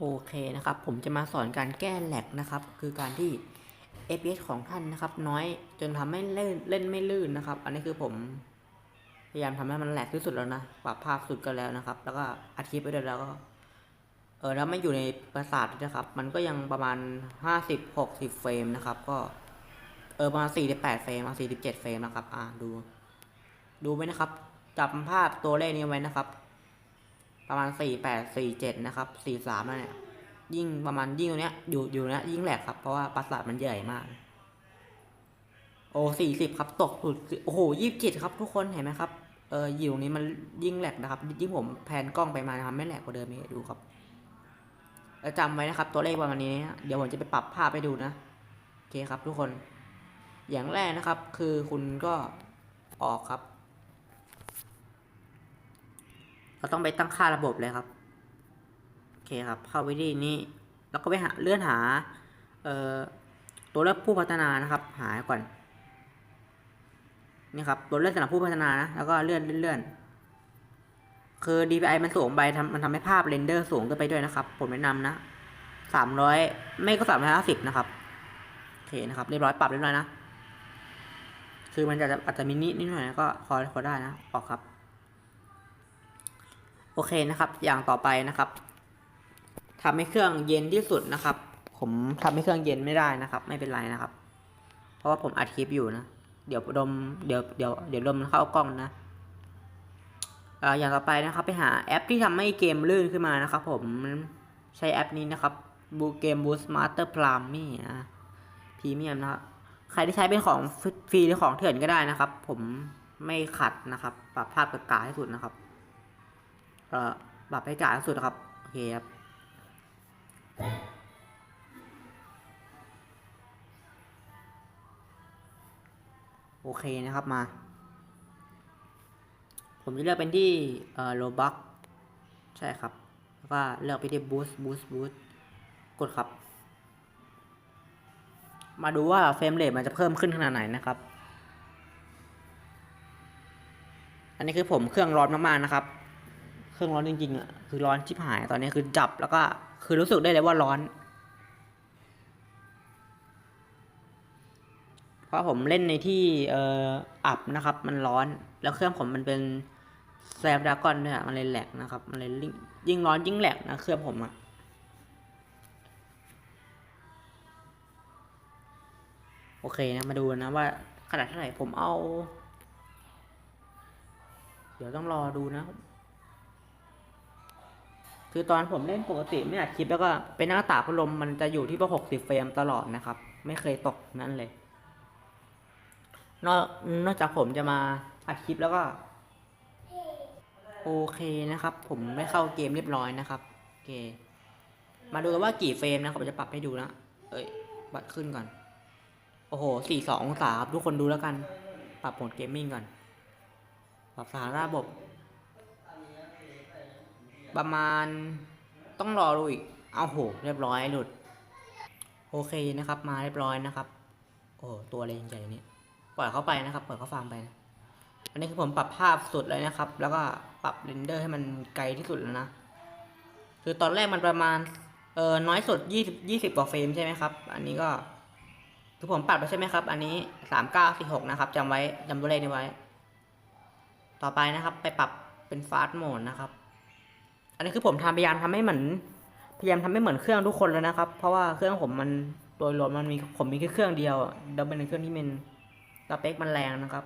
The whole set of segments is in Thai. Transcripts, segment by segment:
โอเคนะครับ ผมจะมาสอนการแก้แหลกนะครับ คือการที่ FPS ของท่านนะครับ น้อยจนทำให้เล่นเล่นไม่ลื่นนะครับ อันนี้คือผมพยายามทำให้มันแหลกที่สุดแล้วนะปรับภาพสุดก็แล้วนะครับ แล้วก็อัดคลิปไปด้วยแล้วก็เออแล้วไม่อยู่ในประสาทนะครับ มันก็ยังประมาณห้าสิบหกสิบเฟรมนะครับ ก็เออประมาณสี่สิบแปดเฟรมมาสี่สิบเจ็ดเฟรมนะครับ อ่าดู ดูไว้นะครับจำภาพตัวเลขนี้ไว้นะครับ ประมาณสี่แปดสี่เจ็ดนะครับสี่สามเนี่ย ยิ่งประมาณยิ่งตรงเนี้ยอยู่อยู่เนี้ยยิ่งแหลกครับ เพราะว่าปราสาทมันใหญ่มาก โอ้สี่สิบครับ ตกสุดโอ้โหยี่สิบเจ็ดครับ ทุกคนเห็นไหมครับ เอออยู่ตรงนี้มันยิ่งแหลกนะครับ ยิ่งผมแพนกล้องไปมานะครับไม่แหลกกว่าเดิมอีกดูครับแล้วจำไว้นะครับตัวเลขประมาณนี้ เดี๋ยวผมจะไปปรับภาพไปดูนะ โอเคครับทุกคน อย่างแรกนะครับ คือคุณก็ออกครับ เราต้องไปตั้งค่าระบบเลยครับ โอเคครับ เข้าไปที่นี้ แล้วก็ไปหาเลื่อนหาเอ่อตัวเลือกผู้พัฒนานะครับ หาก่อน นี่ครับ ตัวเลือกสำหรับผู้พัฒนานะ แล้วก็เลื่อนเลื่อนคือ DPI มันสูงไปทำมันทำให้ภาพเรนเดอร์สูงขึ้นไปด้วยนะครับ ผมแนะนำนะสามร้อยไม่ก็สามร้อยห้าสิบนะครับ โอเคนะครับ เรียบร้อยปรับเรียบร้อยนะ คือมันจะอาจจะมีนินิดหน่อยก็พอพอได้นะออกครับ โอเคนะครับ อย่างต่อไปนะครับทำให้เครื่องเย็นที่สุดนะครับ ผมทำให้เครื่องเย็นไม่ได้นะครับ ไม่เป็นไรนะครับ เพราะว่าผมอัดคลิปอยู่นะ เดี๋ยวดม เดี๋ยวเดี๋ยวเดี๋ยวลมมันเข้ากล้องนะอ่ออย่างต่อไปนะครับ ไปหาแอปที่ทำให้เกมลื่นขึ้นมานะครับ ผมใช้แอปนี้นะครับบูเกมบูสมาสเตอร์พลามมี่นะพรีเมียมนะครับใครที่ใช้เป็นของฟรีหรือของเถื่อนก็ได้นะครับ ผมไม่ขัดนะครับ ปรับภาพกระกาให้สุดนะครับ ปรับให้จ่ายสุดนะครับ โอเคครับโอเคนะครับมา ผมจะเลือกเป็นที่เอ่อโลบักใช่ครับ แล้วก็เลือกไปที่บูสต์บูสต์บูสต์กดครับ มาดูว่าเฟรมเรทมันจะเพิ่มขึ้นขนาดไหนนะครับ อันนี้คือผมเครื่องร้อนมากๆนะครับ เครื่องร้อนจริงๆอะคือร้อนชิบหายตอนนี้คือจับแล้วก็คือรู้สึกได้เลยว่าร้อน เพราะผมเล่นในที่เอ่ออับนะครับ มันร้อนแล้วเครื่องผมมันเป็นแซมดากอนด้วยอะมันเลยแหลกนะครับ มันเลยยิ่งยิ่งร้อนยิ่งแหลกนะเครื่องผมอะโอเคนะมาดูนะว่าขนาดเท่าไหร่ผมเอา เดี๋ยวต้องรอดูนะ คือตอนผมเล่นปกติไม่อัดคลิปแล้วก็เป็นหน้าตากพัดลมมันจะอยู่ที่ประหกสิบเฟรมตลอดนะครับ ไม่เคยตกนั่นเลย นอกนอกจากผมจะมาอัดคลิปแล้วก็ โอเคนะครับ ผมได้เข้าเกมเรียบร้อยนะครับโอเค มาดูกันว่ากี่เฟรมนะครับผมจะปรับให้ดูนะเอ้ยบัตรขึ้นก่อน โอ้โหสี่สององศาครับทุกคนดูแล้วกัน ปรับโหมดเกมมิ่งก่อน ปรับสานะระบบ ประมาณต้องรอดูอีก เอาโหเรียบร้อยหลุด โอเคนะครับ มาเรียบร้อยนะครับ โอ้ตัวอะไรใหญ่ๆเนี่ยปล่อยเข้าไปนะครับปล่อยเข้าฟาร์มไปนะอันนี้คือผมปรับภาพสุดเลยนะครับ แล้วก็ปรับเรนเดอร์ให้มันไกลที่สุดแล้วนะ คือตอนแรกมันประมาณ เออน้อยสุดยี่สิบยี่สิบกว่าเฟรมใช่ไหมครับ อันนี้ก็คือผมปรับไปใช่ไหมครับ อันนี้สามเก้าสี่หกนะครับจำไว้จำตัวเลขนี้ไว้ ต่อไปนะครับ ไปปรับเป็นฟาสต์โหมดนะครับ อันนี้คือผมทำพยายามทำให้เหมือนพยายามทำให้เหมือนเครื่องทุกคนแล้วนะครับ เพราะว่าเครื่องผมมันโดยรวมมันมีผมมีแค่เครื่องเดียวอะแล้วเป็นเครื่องที่มันสเปคมันแรงนะครับ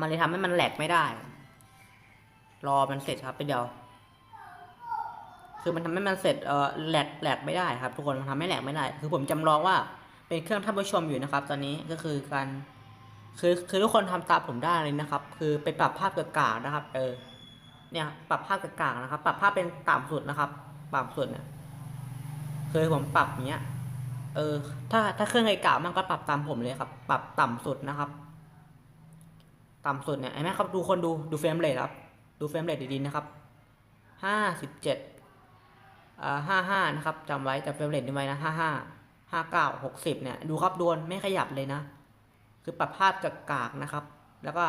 มันเลยทำให้มันแหลกไม่ได้ รอมันเสร็จครับไปเดียว คือมันทำให้มันเสร็จเออแหลกแหลกไม่ได้ครับ ทุกคนมันทำให้แหลกไม่ได้ คือผมจำลองว่าเป็นเครื่องท่านผู้ชมอยู่นะครับ ตอนนี้ก็คือการคือคือทุกคนทำตามผมได้เลยนะครับ คือไปปรับภาพกากๆนะครับ เออ เนี่ยปรับภาพกากๆนะครับ ปรับภาพเป็นต่ำสุดนะครับปรับสุดเนี่ยเคือผมปรับเนี้ยเออถ้าถ้าเครื่องไอกลๆมันก็ปรับตามผมเลยครับ ปรับต่ำสุดนะครับ ต่ำสุดเนี่ยเห็นไหมครับดูคนดูดูเฟรมเรทครับ ดูเฟรมเรทดีๆนะครับห้าสิบเจ็ดอ่าห้าห้านะครับจำไว้จำเฟรมเรทนี้ไว้นะห้าห้าห้าเก้าหกสิบเนี่ยดูครับดวนไม่ขยับเลยนะ คือปรับภาพกากนะครับ แล้วก็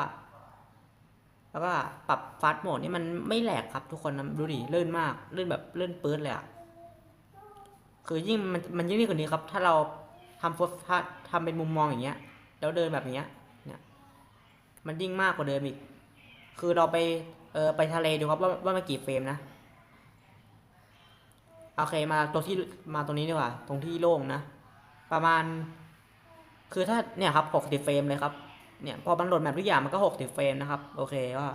แล้วก็ปรับฟาสต์โหมดนี่มันไม่แหลกครับทุกคนนะดูดิเลื่อนมากเลื่อนแบบเลื่อนปื้ดเลยอะคือยิ่งมันมันยิ่งนี่กว่านี้ครับ ถ้าเราทำโพสถ้าทำเป็นมุมมองอย่างเงี้ย แล้วเดินแบบเนี้ยเนี่ยมันยิ่งมากกว่าเดิมอีก คือเราไปเออไปทะเลดูครับว่าว่ามันกี่เฟรมนะโอเคมาตรงที่มาตรงนี้ดีกว่า ตรงที่โล่งนะ ประมาณ คือถ้าเนี่ยครับหกสิบเฟรมเลยครับ เนี่ยพอมันโหลดแมปทุกอย่างมันก็หกสิบเฟรมนะครับโอเคก็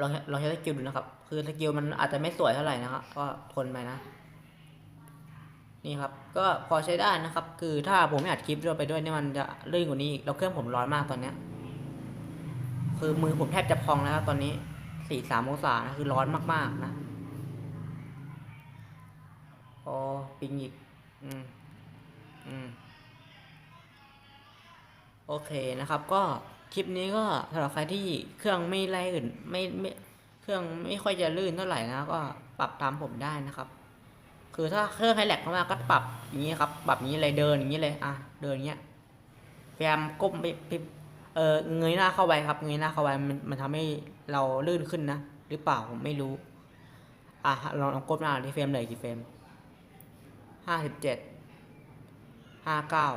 ลองลองใช้สกิลดูนะครับ คือสกิลมันอาจจะไม่สวยเท่าไหร่นะครับก็ทนไปนะ นี่ครับ ก็พอใช้ได้นะครับ คือถ้าผมไม่อัดคลิปด้วยไปด้วยเนี่ยมันจะลื่นกว่านี้อีกแล้วเครื่องผมร้อนมากตอนเนี้ย คือมือผมแทบจะพองแล้วครับตอนนี้สี่สามองศานะคือร้อนมากๆนะโอ้ปิงอีก อืม อืม โอเคนะครับ ก็คลิปนี้ก็สำหรับใครที่เครื่องไม่ไล่อื่นไม่ไม่เครื่องไม่ค่อยจะลื่นเท่าไหร่นะก็ปรับตามผมได้นะครับ คือถ้าเครื่องไฮแลกมากก็ปรับอย่างนี้ครับปรับอย่างนี้เลยเดินอย่างนี้เลยอะเดินอย่างเงี้ยพยายามก้มไปเออเงยหน้าเข้าไปครับเงยหน้าเข้าไปมันมันทำให้เราลื่นขึ้นนะหรือเปล่าผมไม่รู้อะลองลองก้มหน้าที่เฟรมเลยกี่เฟรมห้าสิบเจ็ดห้าเก้า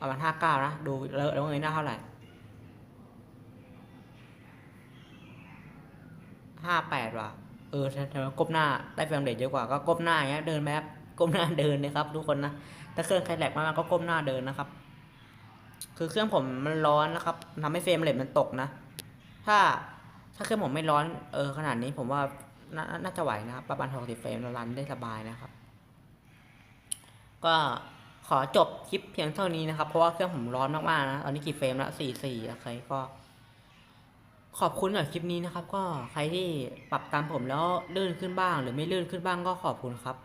ประมาณห้าเก้านะ ดูแล้วแล้วเงยหน้าเท่าไหร่ห้าแปดว่ะ เออทำไมก้มหน้าได้เฟรมเรทเยอะกว่าก็ก้มหน้าอย่างเงี้ยเดินแบบก้มหน้าเดินเลยครับ ทุกคนนะถ้าเครื่องใครแหลกมากๆก็ก้มหน้าเดินนะครับ คือเครื่องผมมันร้อนนะครับทำให้เฟรมเรทมันตกนะ ถ้าถ้าเครื่องผมไม่ร้อนเออขนาดนี้ผมว่าน,น่าจะไหวนะครับประมาณหกสิบเฟรมรันได้สบายนะครับ ก็ ขอจบคลิปเพียงเท่านี้นะครับ เพราะว่าเครื่องผมร้อนมากๆนะ ตอนนี้กี่เฟรมละสี่สี่โอเคก็ ขอบคุณสำหรับคลิปนี้นะครับ ก็ใครที่ปรับตามผมแล้วลื่นขึ้นบ้าง หรือไม่ลื่นขึ้นบ้างก็ขอบคุณครับ